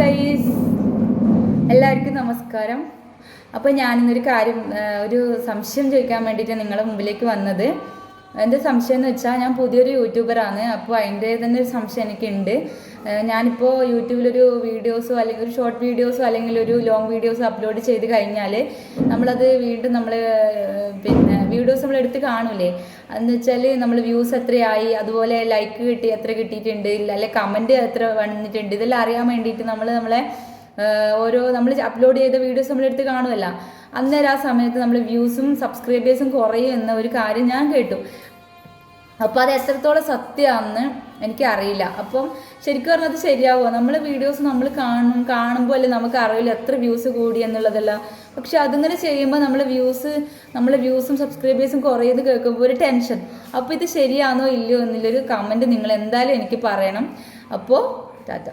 Guys എല്ലാവർക്കും നമസ്കാരം. അപ്പോൾ ഞാനിന്നൊരു കാര്യം ഒരു സംശയം ചോദിക്കാൻ വേണ്ടിയിട്ട് നിങ്ങളുടെ മുമ്പിലേക്ക് വന്നത്. എന്റെ സംശയം എന്ന് വെച്ചാൽ ഞാൻ പുതിയൊരു യൂട്യൂബറാണ് അപ്പോൾ അതിന്റെ തന്നെ ഒരു സംശയം എനിക്കുണ്ട്. ഞാനിപ്പോൾ യൂട്യൂബിലൊരു വീഡിയോസോ അല്ലെങ്കിൽ ഒരു ഷോർട്ട് വീഡിയോസോ അല്ലെങ്കിൽ ഒരു ലോങ് വീഡിയോസോ അപ്ലോഡ് ചെയ്ത് കഴിഞ്ഞാൽ നമ്മളത് വീണ്ടും നമ്മൾ എടുത്ത് കാണൂലേ? എന്ന് വെച്ചാൽ നമ്മൾ വ്യൂസ് എത്രയായി? അതുപോലെ ലൈക്ക് കിട്ടി എത്ര കിട്ടിയിട്ടുണ്ട്? അല്ലെ കമന്റ് എത്ര വന്നിട്ടുണ്ട്? ഇതെല്ലാം അറിയാൻ വേണ്ടിയിട്ട് നമ്മൾ നമ്മളെ ഓരോ നമ്മൾ അപ്ലോഡ് ചെയ്ത വീഡിയോസ് നമ്മളെടുത്ത് കാണുമല്ല അന്നേരം ആ സമയത്ത് നമ്മൾ വ്യൂസും സബ്സ്ക്രൈബേഴ്സും കുറയും എന്ന ഒരു കാര്യം ഞാൻ കേട്ടു. അപ്പോൾ അത് എത്രത്തോളം സത്യമാണെന്ന് എനിക്കറിയില്ല. അപ്പം ശരിക്കും പറഞ്ഞത് ശരിയാവുമോ നമ്മൾ വീഡിയോസ് നമ്മൾ കാണും കാണുമ്പോൾ അല്ലേ നമുക്ക് അറിയില്ല എത്ര വ്യൂസ് കൂടി എന്നുള്ളതല്ല. പക്ഷെ അതിങ്ങനെ ചെയ്യുമ്പോൾ നമ്മൾ വ്യൂസ് നമ്മൾ വ്യൂസും സബ്സ്ക്രൈബേഴ്സും കുറയുന്നത് കേൾക്കുമ്പോൾ ഒരു ടെൻഷൻ അപ്പോൾ ഇത് ശരിയാണോ ഇല്ലയോ എന്നുള്ളൊരു കമന്റ് നിങ്ങൾ എന്തായാലും എനിക്ക് പറയണം. അപ്പോൾ ടാറ്റ.